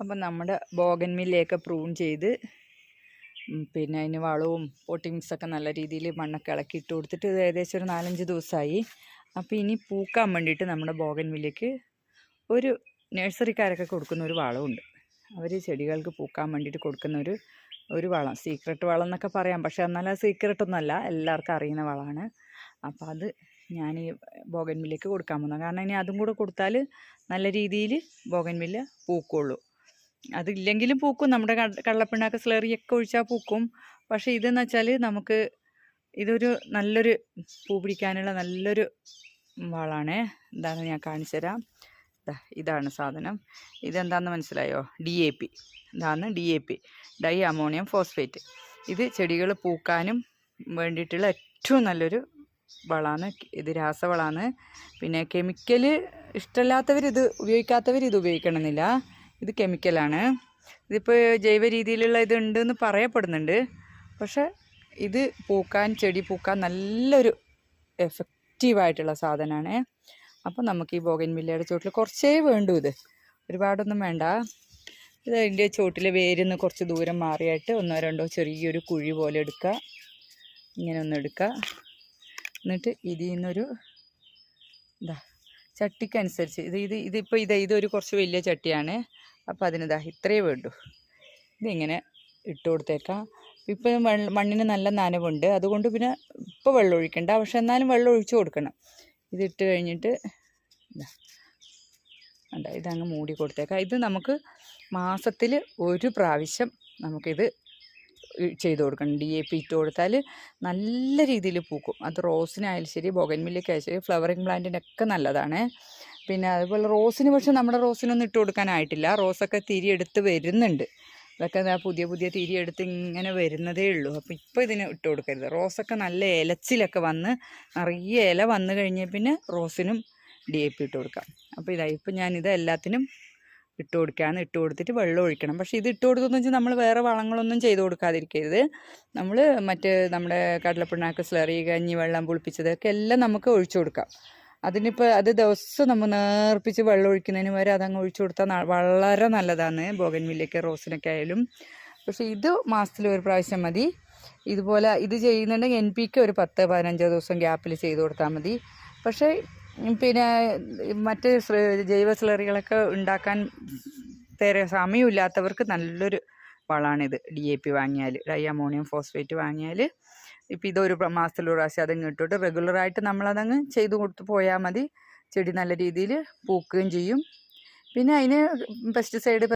അപ്പം നമ്മുടെ ബോഗൻമില്ലയൊക്കെ പ്രൂൺ ചെയ്ത് പിന്നെ അതിന് വളവും പോട്ടി നല്ല രീതിയിൽ മണ്ണൊക്കെ ഇളക്കി ഇട്ട് കൊടുത്തിട്ട് ഏകദേശം ഒരു നാലഞ്ച് ദിവസമായി. അപ്പോൾ ഇനി പൂക്കാൻ വേണ്ടിയിട്ട് നമ്മുടെ ബോഗൻമില്ലയ്ക്ക് ഒരു നഴ്സറിക്കാരൊക്കെ കൊടുക്കുന്ന ഒരു വളമുണ്ട് അവർ ചെടികൾക്ക് പൂക്കാൻ വേണ്ടിയിട്ട് കൊടുക്കുന്ന ഒരു ഒരു വളം സീക്രട്ട് വളം എന്നൊക്കെ പറയാം. പക്ഷേ എന്നാൽ അത് സീക്രട്ട് ഒന്നുമല്ല എല്ലാവർക്കും അറിയുന്ന വളമാണ്. അപ്പോൾ അത് ഞാൻ ഈ ബോഗൻമില്ലയ്ക്ക് കൊടുക്കാൻ പോകുന്നത് കാരണം ഇനി അതും കൂടെ കൊടുത്താൽ നല്ല രീതിയിൽ ബോഗൻമില്ല പൂക്കുള്ളൂ. അതില്ലെങ്കിലും പൂക്കും. നമ്മുടെ കള്ളപ്പിണ്ണാക്ക് സ്ലറിയൊക്കെ ഒഴിച്ചാൽ പൂക്കും. പക്ഷേ ഇതെന്ന് വെച്ചാൽ നമുക്ക് ഇതൊരു നല്ലൊരു പൂ പിടിക്കാനുള്ള നല്ലൊരു വളമാണ് എന്താണെന്ന് ഞാൻ കാണിച്ചു തരാം ഇതാണ് സാധനം. ഇതെന്താണെന്ന് മനസ്സിലായോ? D A P. ഇതാണ് D A P. Diammonium phosphate. ഇത് ചെടികൾ പൂക്കാനും വേണ്ടിയിട്ടുള്ള ഏറ്റവും നല്ലൊരു വളമാണ് ഇത് രാസവളമാണ് പിന്നെ കെമിക്കൽ ഇഷ്ടമല്ലാത്തവർ ഇത് ഉപയോഗിക്കാത്തവർ ഇത് ഉപയോഗിക്കണമെന്നില്ല. ഇത് കെമിക്കലാണ്. ഇതിപ്പോൾ ജൈവ രീതിയിലുള്ള ഇതുണ്ട് എന്ന് പറയപ്പെടുന്നുണ്ട്. പക്ഷേ ഇത് പൂക്കാൻ ചെടി പൂക്കാൻ നല്ലൊരു എഫക്റ്റീവായിട്ടുള്ള സാധനമാണ് അപ്പോൾ നമുക്ക് ഈ ബോഗൻവില്ലയുടെ ചുവട്ടിൽ കുറച്ചേ വേണ്ടൂ ഇത്. ഒരുപാടൊന്നും വേണ്ട. ഇത് അതിന്റെ ചുവട്ടിലെ വേരിന്ന് കുറച്ച് ദൂരം മാറിയായിട്ട് ഒന്നോ രണ്ടോ ചെറിയൊരു കുഴി പോലെ എടുക്കുക. ഇങ്ങനെ ഒന്ന് എടുക്കുക. എന്നിട്ട് ഇതിൽ നിന്നൊരു ഇതാ ചട്ടിക്കനുസരിച്ച്. ഇത് ഇത് ഇതിപ്പോൾ ഇത് ഇതൊരു കുറച്ച് വലിയ ചട്ടിയാണ്. അപ്പോൾ അതിനിതാ ഇത്രയേ വേണ്ടൂ. ഇതിങ്ങനെ ഇട്ട് കൊടുത്തേക്കാം. ഇപ്പം മണ്ണിന് നല്ല നനവുണ്ട്. അതുകൊണ്ട് പിന്നെ ഇപ്പോൾ വെള്ളം ഒഴിക്കണ്ട. പക്ഷെ എന്നാലും വെള്ളം ഒഴിച്ചു കൊടുക്കണം. ഇതിട്ട് കഴിഞ്ഞിട്ട് ഇതാ. വേണ്ട ഇതങ്ങ് മൂടി കൊടുത്തേക്കാം. ഇത് നമുക്ക് മാസത്തിൽ ഒരു പ്രാവശ്യം നമുക്കിത് ചെയ്ത് കൊടുക്കണം. ഡി എ പി ഇട്ട് കൊടുത്താൽ നല്ല രീതിയിൽ പൂക്കും. അത് റോസിനായാലും ശരി ബൊഗൻമില്ലയ്ക്കായാലും ശരി ഫ്ലവറിങ് പ്ലാന്റിനൊക്കെ നല്ലതാണ്. പിന്നെ അതുപോലെ റോസിന് പക്ഷേ നമ്മുടെ റോസിനൊന്നും ഇട്ട് കൊടുക്കാനായിട്ടില്ല. റോസൊക്കെ തിരി എടുത്ത് വരുന്നുണ്ട്. അതൊക്കെ ദാ പുതിയ പുതിയ തിരി എടുത്ത് ഇങ്ങനെ വരുന്നതേ ഉള്ളൂ. അപ്പോൾ ഇപ്പോൾ ഇതിന് ഇട്ട് കൊടുക്കരുത്. റോസൊക്കെ നല്ല ഇലച്ചിലൊക്കെ വന്ന് നിറയെ ഇല വന്നു കഴിഞ്ഞാൽ പിന്നെ റോസിനും ഡി എ പി ഇട്ട് കൊടുക്കാം. അപ്പോൾ ഇതാ ഇപ്പം ഞാനിത് എല്ലാത്തിനും ഇട്ട് കൊടുക്കുകയാണ് ഇട്ട് കൊടുത്തിട്ട് വെള്ളം ഒഴിക്കണം. പക്ഷേ ഇത് ഇട്ട് കൊടുത്തെന്ന് വെച്ചാൽ നമ്മൾ വേറെ വളങ്ങളൊന്നും ചെയ്ത് കൊടുക്കാതിരിക്കരുത്. നമ്മൾ മറ്റ് നമ്മുടെ കടലപ്പിണ്ണാക്ക് സ്ലറി കഞ്ഞി വെള്ളം പുളിപ്പിച്ചതൊക്കെ എല്ലാം നമുക്ക് ഒഴിച്ചു കൊടുക്കാം. അതിനിപ്പോൾ അത് ദിവസം നമ്മൾ നേർപ്പിച്ച് വെള്ളം ഒഴിക്കുന്നതിന് വരെ അതങ്ങ് ഒഴിച്ചു കൊടുത്താൽ വളരെ നല്ലതാണ്. ബോഗൻവില്ലയ്ക്ക് റോസിനൊക്കെ ആയാലും. പക്ഷേ ഇത് മാസത്തിൽ ഒരു പ്രാവശ്യം മതി. ഇതുപോലെ ഇത് ചെയ്യുന്നുണ്ടെങ്കിൽ എൻ പിക്ക് ഒരു പത്ത് പതിനഞ്ചോ ദിവസം ഗ്യാപ്പിൽ ചെയ്ത് കൊടുത്താൽ മതി. പക്ഷേ പിന്നെ മറ്റ് ജൈവ സ്ലറികളൊക്കെ ഉണ്ടാക്കാൻ തര സമയമില്ലാത്തവർക്ക് നല്ലൊരു വളമാണിത്. ഡി എ പി വാങ്ങിയാൽ ഡൈ അമോണിയം ഫോസ്ഫേറ്റ് വാങ്ങിയാൽ ഇപ്പം ഇതൊരു മാസത്തിൽ ഒരു പ്രാവശ്യം അതങ്ങ് ഇട്ടിട്ട് റെഗുലറായിട്ട് നമ്മളതങ്ങ് ചെയ്തു കൊടുത്ത് പോയാൽ മതി. ചെടി നല്ല രീതിയിൽ പൂക്കുകയും ചെയ്യും. പിന്നെ അതിന് പെസ്റ്റിസൈഡ്